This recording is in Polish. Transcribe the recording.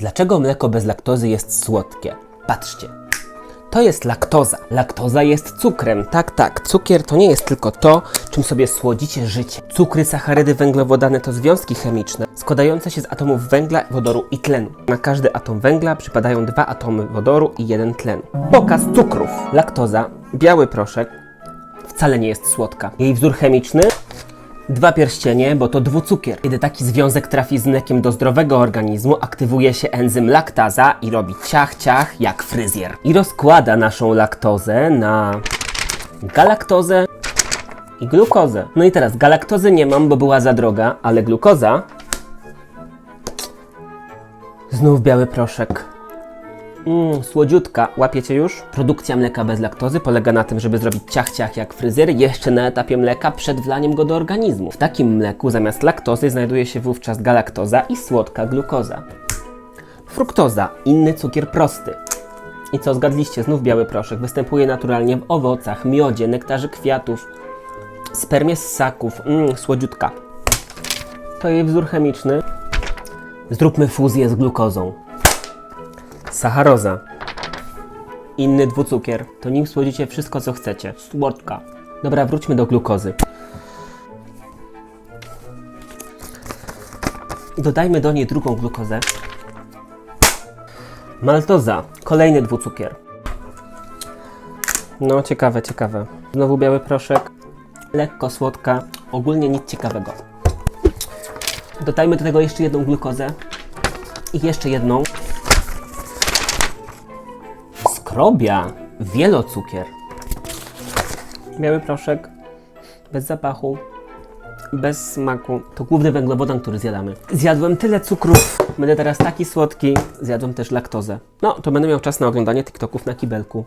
Dlaczego mleko bez laktozy jest słodkie? Patrzcie. To jest laktoza. Laktoza jest cukrem. Tak, tak. Cukier to nie jest tylko to, czym sobie słodzicie życie. Cukry, sacharydy, węglowodany to związki chemiczne składające się z atomów węgla, wodoru i tlenu. Na każdy atom węgla przypadają dwa atomy wodoru i jeden tlenu. Pokaz cukrów. Laktoza, biały proszek, wcale nie jest słodka. Jej wzór chemiczny Dwa pierścienie, bo to dwucukier. Kiedy taki związek trafi z mlekiem do zdrowego organizmu, aktywuje się enzym laktaza i robi ciach ciach jak fryzjer. I rozkłada naszą laktozę na galaktozę i glukozę. No i teraz galaktozy nie mam, bo była za droga, ale glukoza znów biały proszek. Mmm, słodziutka. Łapiecie już? Produkcja mleka bez laktozy polega na tym, żeby zrobić ciach-ciach jak fryzjer jeszcze na etapie mleka przed wlaniem go do organizmu. W takim mleku zamiast laktozy znajduje się wówczas galaktoza i słodka glukoza. Fruktoza, inny cukier prosty. I co, zgadliście, znów biały proszek. Występuje naturalnie w owocach, miodzie, nektarze kwiatów, spermie ssaków. Mmm, słodziutka. To jej wzór chemiczny. Zróbmy fuzję z glukozą. Sacharoza. Inny dwucukier. To nim słodzicie wszystko, co chcecie. Słodka. Dobra, wróćmy do glukozy. Dodajmy do niej drugą glukozę. Maltoza. Kolejny dwucukier. No, ciekawe, ciekawe. Znowu biały proszek. Lekko słodka. Ogólnie nic ciekawego. Dodajmy do tego jeszcze jedną glukozę. I jeszcze jedną. Skrobia, wielocukier. Biały proszek, bez zapachu, bez smaku. To główny węglowodan, który zjadamy. Zjadłem tyle cukrów, będę teraz taki słodki. Zjadłem też laktozę. No, to będę miał czas na oglądanie TikToków na kibelku.